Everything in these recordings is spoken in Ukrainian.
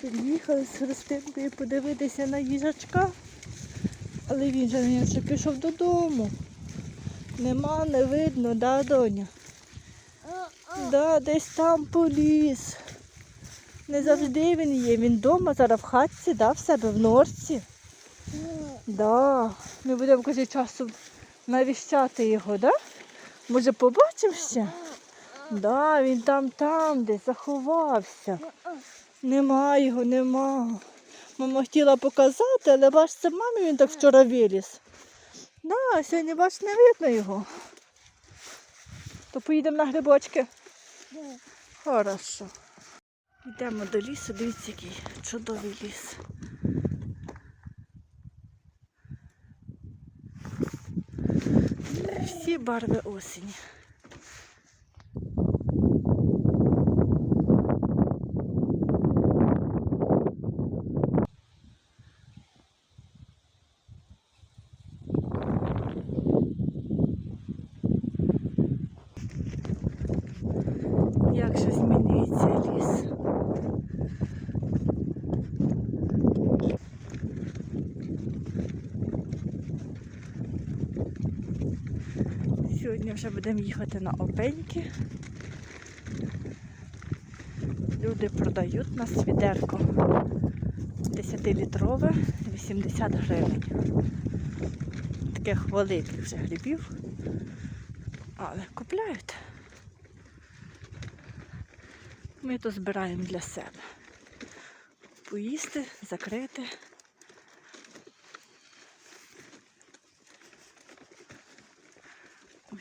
Приїхали з Христинкою подивитися на їжачка. Але він же вже пішов додому. Нема, не видно, да, доня? Да, десь там поліз. Не завжди він є. Він вдома, зараз в хатці, да, в себе в норці. Да. Ми будемо каже, часом навіщати його, да? Може побачимо ще? Да, він там там десь заховався. Нема його, нема. Мама хотіла показати, але бач, це мамі він так вчора виліз. Да, сьогодні бач, не видно його. То поїдемо на грибочки. Хорошо. Йдемо до лісу, дивіться, який чудовий ліс. Всі барви осені. Як же змінюється ліс. Сьогодні вже будемо їхати на опеньки. Люди продають нас відерко 10-літрове 80 гривень. Таких великих вже грибів. Але купляють. Ми то збираємо для себе. Поїсти, закрити.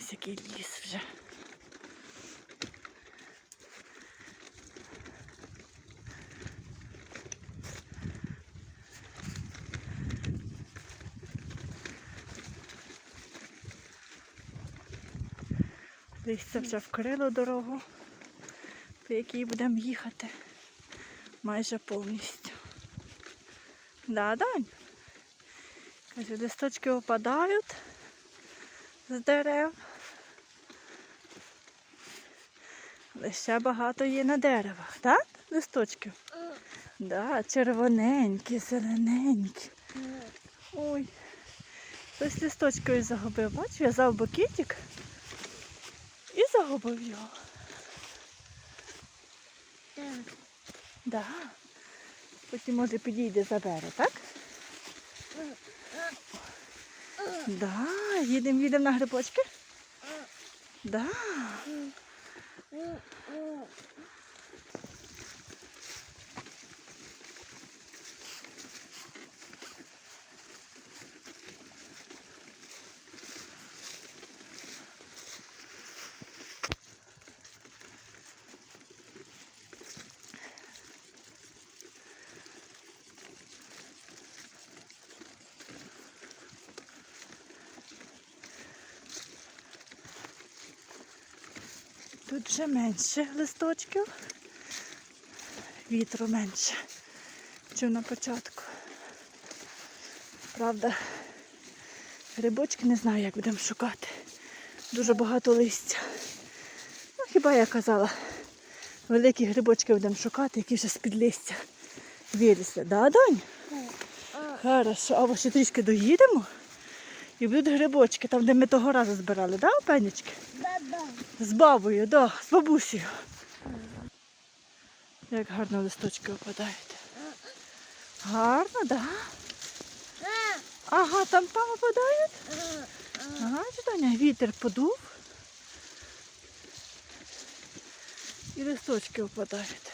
Ось який ліс вже. Десь це вже вкрило дорогу, по якій будемо їхати майже повністю. Да, Дань? Каже, листочки опадають з дерев. Але ще багато є на деревах, так? Листочків? Да, червоненькі, зелененькі. Ой. Хтось листочкою загубив. Бачу, в'язав букетик і загубив його. Да. Потім може підійде забере, так? Да, їдемо, їдемо на грибочки. Да. Тут вже менше листочків, вітру менше, ніж на початку. Правда, грибочки не знаю, як будемо шукати. Дуже багато листя. Ну, хіба я казала, великі грибочки будемо шукати, які вже з-під листя вилізли. Да, Донь? Хорошо, а ще трішки доїдемо і будуть грибочки, там, де ми того разу збирали, да, опенечки? З бабою, да, з бабусею. Як гарно листочки опадають. Гарно, да? Ага, там там опадають. Ага, читання, вітер подув. І листочки опадають.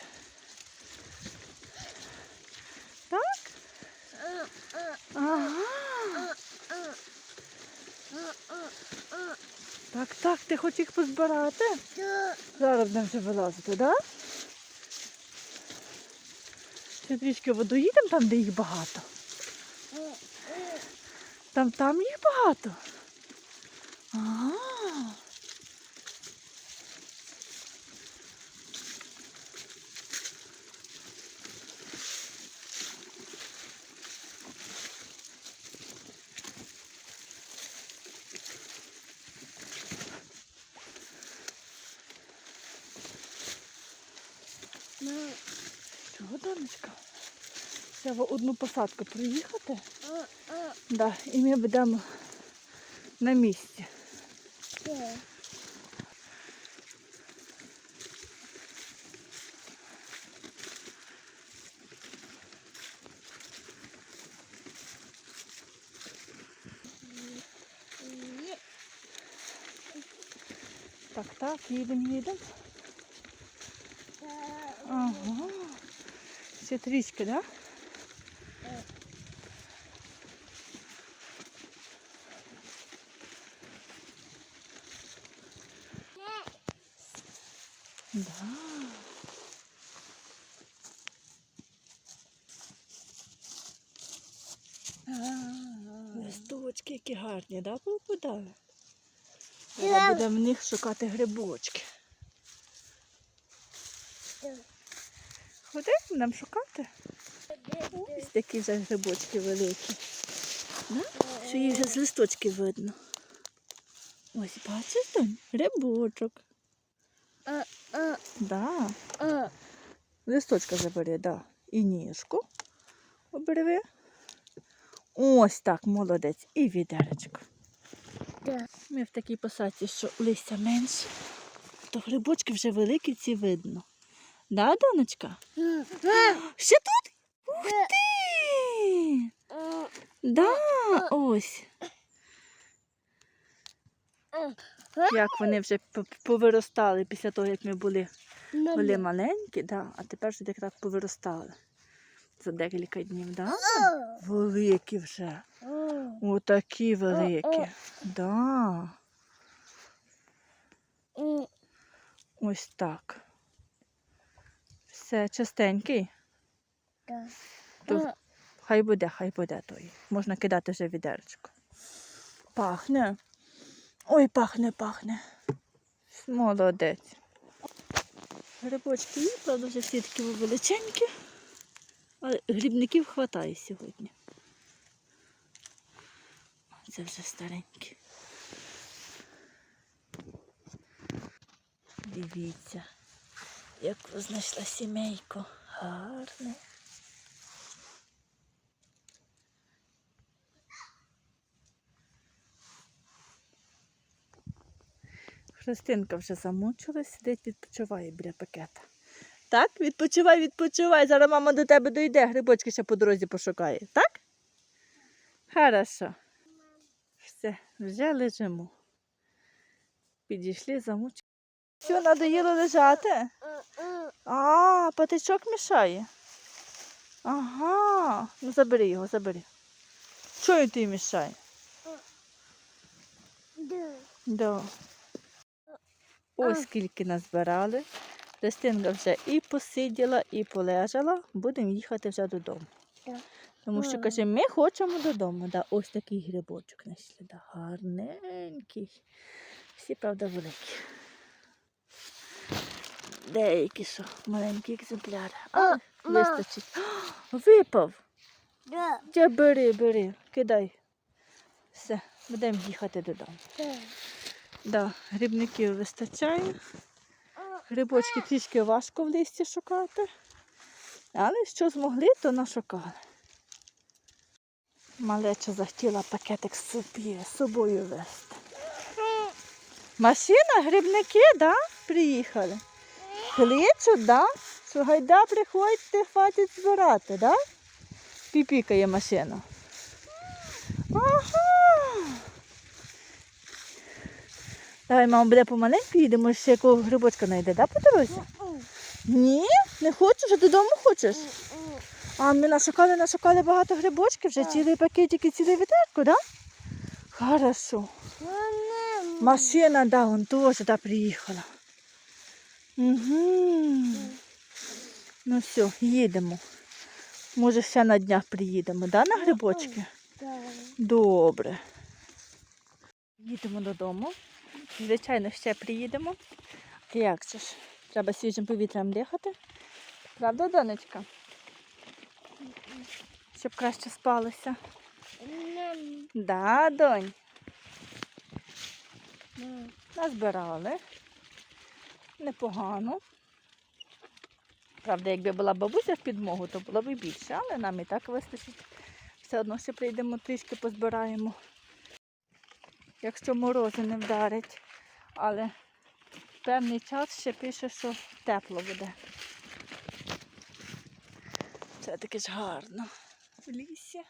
Так, так, ти хочеш їх позбирати? Зараз будемо вже вилазити, так? Да? Ще трішки водоїдемо там, де їх багато. Там там їх багато. Ага. Донечка? Треба одну посадку проїхати. Да, і ми будемо на місці. Так, так, їдемо, їдемо. Ще трішки, так? Да? Да. Листочки які гарні, да, попадали? Зараз будемо в них шукати грибочки. Ходи, будемо шукати. Ось такі вже грибочки великі. Да? Що їх вже з листочків видно. Ось бачиш, Донь? Грибочок. Да. Листочка забери, да. І ніжку оберви. Ось так, молодець. І відеречко. Ми в такій посадці, що листя менше, то грибочки вже великі ці видно. Да, донечка? Ще тут? Ух ти! Да, ось. Як вони вже повиростали після того, як ми були, були маленькі, да, а тепер вже так повиростали. За декілька днів, да? Великі вже. Отакі великі. Да. Ось так. Все частенький. То хай буде, хай буде той. Можна кидати вже відеречко. Пахне. Ой, пахне, пахне. Молодець. Грибочки є, правда, вже всі такі величенькі. Але грибників хватає сьогодні. Це вже старенькі. Дивіться, яку знайшла сімейку. Гарне. Христинка вже замучилась, сидить, відпочиває біля пакета. Так, відпочивай, відпочивай. Зараз мама до тебе дойде, грибочки ще по дорозі пошукає. Так? Хорошо. Все, вже лежимо. Підійшли, замучили. Все, надоїло лежати? А, патичок мішає. Ага. Ну забери його, забери. Чого тобі мішає? Да. Ось скільки назбирали. Христинка вже і посиділа, і полежала. Будемо їхати вже додому. Тому що каже, ми хочемо додому. Да, ось такий грибочок знайшли. Гарненький. Всі, правда, великі. Деякі що, маленькі екземпляри. А, вистачить. О, випав. Де бери, бери, кидай. Все, будемо їхати додому. Да, грибників вистачає. Грибочки трішки важко в листі шукати. Але що змогли, то нашукали. Малеча захотіла пакетик з собою вести. Машина, грибники, да? Приїхали. Кличуть, да? Що гайда приходьте, хватить збирати, да? Піпікає машина. Ага. Давай, мама, буде помаленьку, їдемо, ще якого грибочка знайде, да, по дорозі? Ні? Не хочеш, а додому хочеш? А ми нашукали, нашукали багато грибочків, вже Так. цілий пакетик і ціле відерко, да? Хорошо. Машина, да, вон теж да, приїхала. Угу. Ну все, їдемо. Може, ще на днях приїдемо, да, на грибочки? Добре. Їдемо додому. Звичайно, ще приїдемо. Як це ж? Треба свіжим повітрям дихати. Правда, донечка? Щоб краще спалося. Да, донь. Назбирали. Непогано. Правда, якби була бабуся в підмогу, то було б більше, але нам і так вистачить. Все одно ще прийдемо трішки позбираємо. Якщо морози не вдарить. Але певний час ще пише, що тепло буде. Це таки ж гарно. В лісі.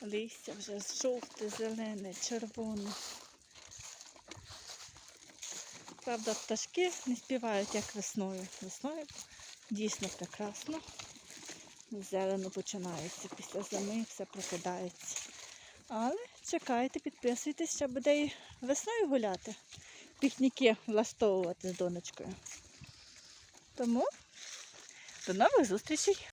Листя вже жовте, зелене, червоне. Правда, пташки не співають як весною. Весною дійсно прекрасно. Зелено починається після зими, все прокидається. Але чекайте, підписуйтесь, ще буде і весною гуляти. Пікніки влаштовувати з донечкою. Тому до нових зустрічей!